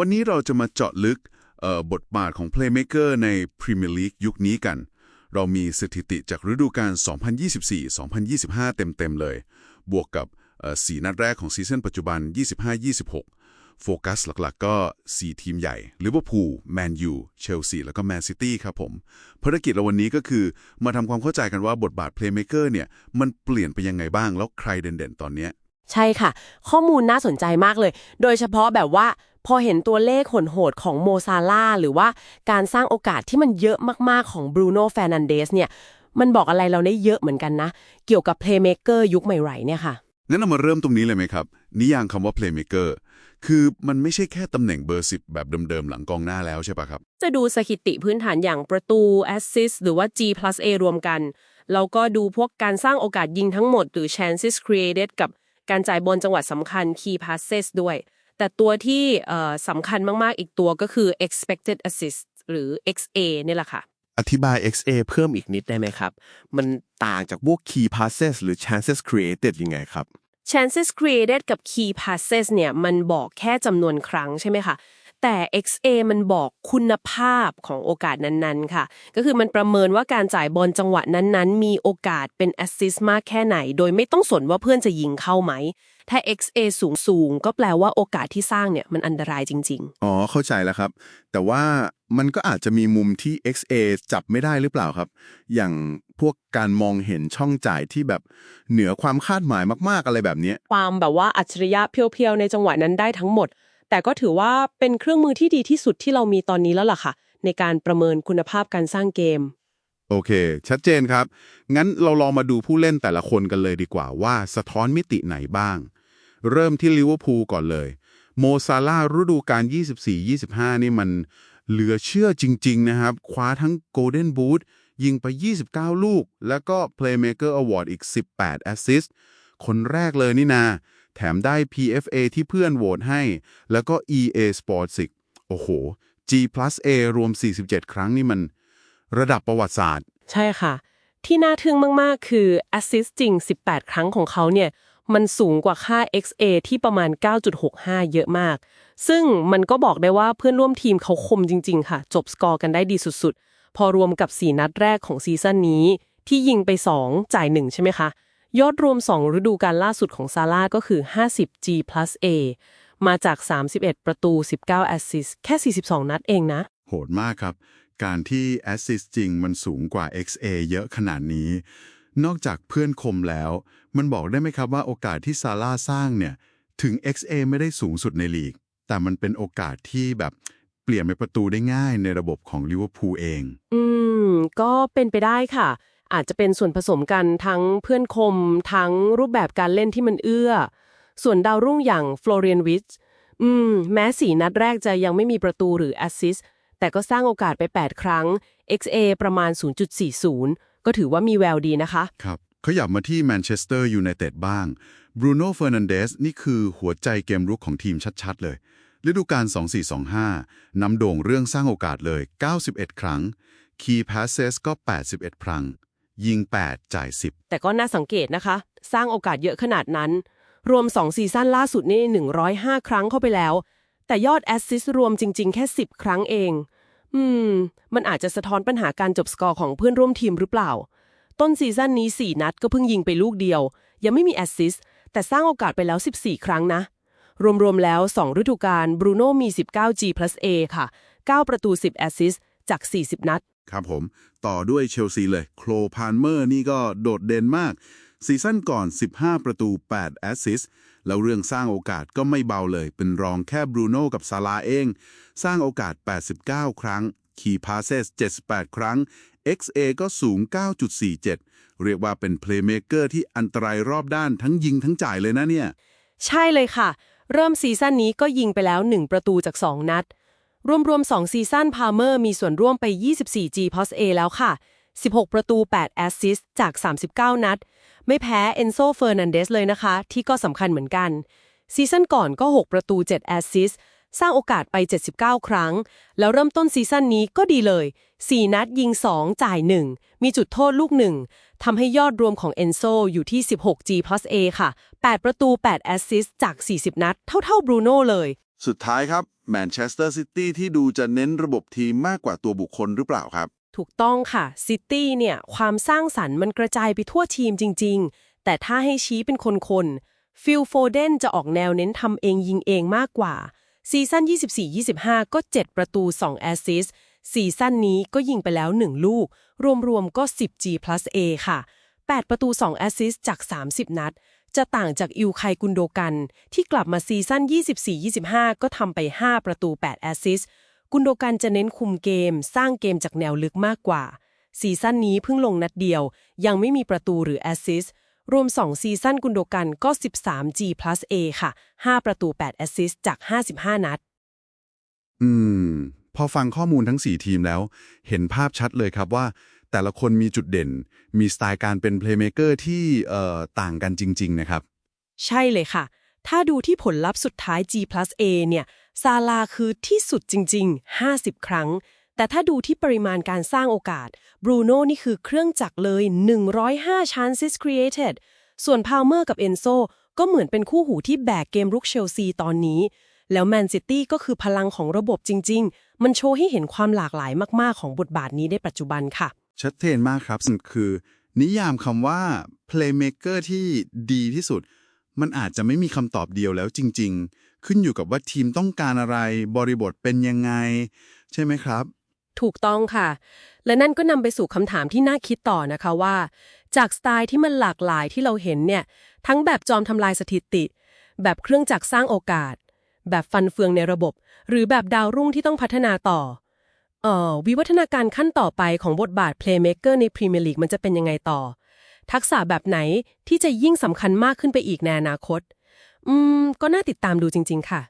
วันนี้เราจะมาเจาะลึกบทบาทของ Playmaker ใน Premier League ยุคนี้กัน เรามีสถิติจากฤดูกาล 2024-2025 เต็มๆเลย บวกกับเอ่นัดแรกของซีซั่นปัจจุบัน 25-26 โฟกัสหลักๆ ก็ 4 ทีมใหญ่ลิเวอร์พูลแมนยูเชลซีแล้วก็แมนซิตี้ครับผมภารกิจเราวันนี้ก็คือมาทำความเข้าใจกันว่าบทบาท Playmaker เนี่ยมันเปลี่ยนไปยังไงบ้างแล้วใครเด่นๆ ตอนเนี้ยใช่ค่ะ ข้อมูลน่าสนใจมากเลย โดยเฉพาะแบบว่า พอเห็นตัวเลขโหดๆของโมซาล่าหรือว่าการสร้างโอกาสที่มันเยอะมากๆของบรูโน่แฟร์นันเดสเนี่ยมันบอกอะไรเราได้เยอะเหมือนกันนะ เกี่ยวกับเพลย์เม k เกอร์ยุคใหม่ๆเนี่ยค่ะงั้นเรามาเริ่มตรงนี้เลยไหมครับ นิยามคำว่า playmaker คือมันไม่ใช่แค่ตำแหน่งเบอร์สิบแบบเดิมๆ หลังกองหน้าแล้วใช่ปะครับ จะดูสถิติพื้นฐานอย่างประตู assist หรือว่า G plus A รวมกัน แล้วก็ดูพวกการสร้างโอกาสยิงทั้งหมด หรือ chances created กับการจ่ายบอลจังหวะสำคัญ key passes ด้วย แต่ตัวที่เอ่อสำคัญมาก ๆ อีกตัวก็คือ expected assist หรือ XA เนี่ยแหละค่ะ อธิบาย XA เพิ่มอีกนิดได้ไหมครับ มันต่างจากพวก key passes หรือ chances created ยังไงครับ chances created กับ key passes เนี่ยมันบอกแค่จำนวนครั้งใช่ไหมคะ แต่ XA มันบอกคุณภาพของโอกาสนั้นๆ ค่ะ ก็คือมันประเมินว่าการจ่ายบอลจังหวะนั้นๆ มีโอกาสเป็น assist มากแค่ไหน โดยไม่ต้องสนว่าเพื่อนจะยิงเข้าไหม ถ้า XA สูงสูงๆก็แปลว่าโอกาสที่สร้างเนี่ยมันอันตรายจริงอ๋อ เข้าใจแล้วครับ แต่ว่ามันก็อาจจะมีมุมที่ XA จับไม่ได้หรือเปล่าครับ อย่างพวกการมองเห็นช่องจ่ายที่แบบเหนือความคาดหมายมาก ๆ อะไรแบบเนี้ยๆความแบบว่าอัจฉริยะเพียวๆในจังหวะนั้นได้ทั้งหมด แต่ก็ถือว่าเป็นเครื่องมือที่ดีที่สุดที่เรามีตอนนี้แล้วล่ะค่ะ ในการประเมินคุณภาพการสร้างเกม โอเค ชัดเจนครับ งั้นเราลองมาดูผู้เล่นแต่ละคนกันเลยดีกว่าว่าสะท้อนมิติไหนบ้าง เริ่มที่ลิเวอร์พูลก่อนเลย โมซาร่าฤดูกาล24-25 นี่มันเหลือเชื่อจริง ๆ นะครับ คว้าทั้งโกลเด้นบูทยิงไป 29 ลูก แล้วก็ Playmaker Award อีก 18 แอสซิสต์ คนแรกเลยนี่นา แถมได้ PFA ที่เพื่อนโหวตให้ แล้วก็ EA Sports อีกโอ้โห G plus A รวม 47 ครั้งนี่มัน ระดับประวัติศาสตร์ ใช่ค่ะ ที่น่าทึ่งมาก ๆ คือ assist จริง 18 ครั้งของเขาเนี่ย มันสูงกว่าค่า XA ที่ประมาณ 9.65 เยอะมาก ซึ่งมันก็บอกได้ว่าเพื่อนร่วมทีมเขาคมจริง ๆ ค่ะ จบสกอร์กันได้ดีสุด ๆ พอรวมกับ 4 นัดแรกของซีซั่นนี้ ที่ยิงไป 2 จ่าย 1 ใช่ไหมคะ ยอดรวม 2 ฤดูกาลล่าสุดของซาร่าก็คือ 50 G plus A มาจาก 31 ประตู 19 assist แค่ 42 นัดเองนะ โหดมากครับ การที่ Assist จริงมันสูงกว่า XA เยอะขนาดนี้ นอกจากเพื่อนคมแล้ว มันบอกได้ไหมครับว่าโอกาสที่ซาร่าสร้างเนี่ย ถึง XA ไม่ได้สูงสุดในลีก แต่มันเป็นโอกาสที่แบบเปลี่ยนเป็นประตูได้ง่ายในระบบของลิเวอร์พูลเอง อืม ก็เป็นไปได้ค่ะ อาจจะเป็นส่วนผสมกันทั้งเพื่อนคม ทั้งรูปแบบการเล่นที่มันเอื้อ ส่วนดาวรุ่งอย่างฟลอเรียนวิชอืม แม้สี่นัดแรกจะยังไม่มีประตูหรือแอสซิสแต่ก็สร้างโอกาสไป 8 ครั้ง XA ประมาณ 0.40 ก็ถือว่ามีแววดีนะคะ ครับขยับมาที่แมนเชสเตอร์ยูไนเต็ดบ้างบรูโน่เฟอร์นันเดสนี่คือหัวใจเกมรุกของทีมชัดๆ เลยฤดูกาล 2425นำโด่งเรื่องสร้างโอกาสเลย 91 ครั้ง Key Passes ก็ 81 ครั้ง ยิง 8 จ่าย 10 แต่ก็น่าสังเกตนะคะ สร้างโอกาสเยอะขนาดนั้น รวม 2 ซีซั่นล่าสุดนี่105 ครั้งเข้าไปแล้ว แต่ยอดแอสซิสรวมจริง ๆ แค่ 10 ครั้งเอง อืม มันอาจจะสะท้อนปัญหาการจบสกอร์ของเพื่อนร่วมทีมหรือเปล่า ต้นซีซั่นนี้ 4 นัดก็เพิ่งยิงไปลูกเดียว ยังไม่มีแอสซิสแต่สร้างโอกาสไปแล้ว 14 ครั้งนะ รวมๆแล้ว 2 ฤดูกาลบรูโน่มี 19 G plus A ค่ะ 9 ประตู 10 แอสซิสจาก 40 นัด ครับผม ต่อด้วยเชลซีเลย โคลพาลเมอร์นี่ก็โดดเด่นมาก ซีซั่นก่อน 15 ประตู 8 แอสซิสต์แล้วเรื่องสร้างโอกาสก็ไม่เบาเลย เป็นรองแค่บรูโน่กับซาลาเอง สร้างโอกาส 89 ครั้ง Key Passes 78 ครั้ง XA ก็สูง 9.47 เรียกว่าเป็นเพลย์เมเกอร์ที่อันตรายรอบด้านทั้งยิงทั้งจ่ายเลยนะเนี่ย ใช่เลยค่ะ เริ่มซีซั่นนี้ก็ยิงไปแล้ว 1 ประตูจาก 2 นัด รวมๆ 2 ซีซั่นพาเมอร์มีส่วนร่วมไป 24 G plus A แล้วค่ะ 16 ประตู 8 แอสซิสต์จาก 39 นัด ไม่แพ้เอนโซเฟอร์นันเดสเลยนะคะ ที่ก็สำคัญเหมือนกัน ซีซั่นก่อนก็ 6 ประตู 7 แอสซิสต์สร้างโอกาสไป 79 ครั้ง แล้วเริ่มต้นซีซั่นนี้ก็ดีเลย 4 นัดยิง 2 จ่าย 1 มีจุดโทษลูกหนึ่งทำให้ยอดรวมของเอนโซอยู่ที่ 16 G plus A ค่ะ 8 ประตู 8 แอสซิสต์จาก 40 นัด เท่าๆบรูโน่เลย สุดท้ายครับแมนเชสเตอร์ซิตี้ที่ดูจะเน้นระบบทีมมากกว่าตัวบุคคลหรือเปล่าครับ ถูกต้องค่ะซิตี้เนี่ยความสร้างสรรค์มันกระจายไปทั่วทีมจริง ๆ แต่ถ้าให้ชี้เป็นคนๆฟิลโฟเดนจะออกแนวเน้นทำเองยิงเองมากกว่าซีซั่น24-25 ก็ 7 ประตู 2 แอสซิสซีซั่นนี้ก็ยิงไปแล้ว 1 ลูก รวมๆก็ 10G plus A ค่ะ 8 ประตู 2 แอสซิสจาก 30 นัด จะต่างจากอิวไคกุนโดกัน ที่กลับมาซีซั่น 24-25 ก็ทำไป 5 ประตู 8 แอสซิสกุนโดกันจะเน้นคุมเกม สร้างเกมจากแนวลึกมากกว่า ซีซั่นนี้เพิ่งลงนัดเดียว ยังไม่มีประตูหรือแอสซิสรวม 2 ซีซั่นกุนโดกันก็ 13G plus A ค่ะ 5 ประตู 8 แอสซิสจาก 55 นัด อืม พอฟังข้อมูลทั้ง 4 ทีมแล้ว เห็นภาพชัดเลยครับว่า แต่ละคนมีจุดเด่น มีสไตล์การเป็นเพลย์เมเกอร์ที่เอ่อต่างกันจริง ๆ นะครับ ใช่เลยค่ะ ถ้าดูที่ผลลัพธ์สุดท้าย G plus A เนี่ย ซาลาคือที่สุดจริง ๆ 50 ครั้ง แต่ถ้าดูที่ปริมาณการสร้างโอกาส บรูโน่นี่คือเครื่องจักรเลย 105 chances created ส่วนพาวเมอร์กับเอนโซก็เหมือนเป็นคู่หูที่แบกเกมรุกเชลซีตอนนี้ แล้วแมนซิตี้ก็คือพลังของระบบจริง ๆ มันโชว์ให้เห็นความหลากหลายมาก ๆ ของบทบาทนี้ในปัจจุบันค่ะ ชัดเจนมากครับคือ นิยามคำว่า playmaker ที่ดีที่สุด มันอาจจะไม่มีคำตอบเดียวแล้วจริง ๆ ขึ้นอยู่กับว่าทีมต้องการอะไร บริบทเป็นยังไง ใช่ไหมครับ ถูกต้องค่ะ และนั่นก็นำไปสู่คำถามที่น่าคิดต่อนะคะว่า จากสไตล์ที่มันหลากหลายที่เราเห็นเนี่ย ทั้งแบบจอมทำลายสถิติ แบบเครื่องจักรสร้างโอกาส แบบฟันเฟืองในระบบ หรือแบบดาวรุ่งที่ต้องพัฒนาต่อเอ่อ วิวัฒนาการขั้นต่อไปของบทบาท Playmaker ในพรีเมียร์ลีกมันจะเป็นยังไงต่อ ทักษะแบบไหนที่จะยิ่งสำคัญมากขึ้นไปอีกในอนาคต อืม ก็น่าติดตามดูจริง ๆ ค่ะ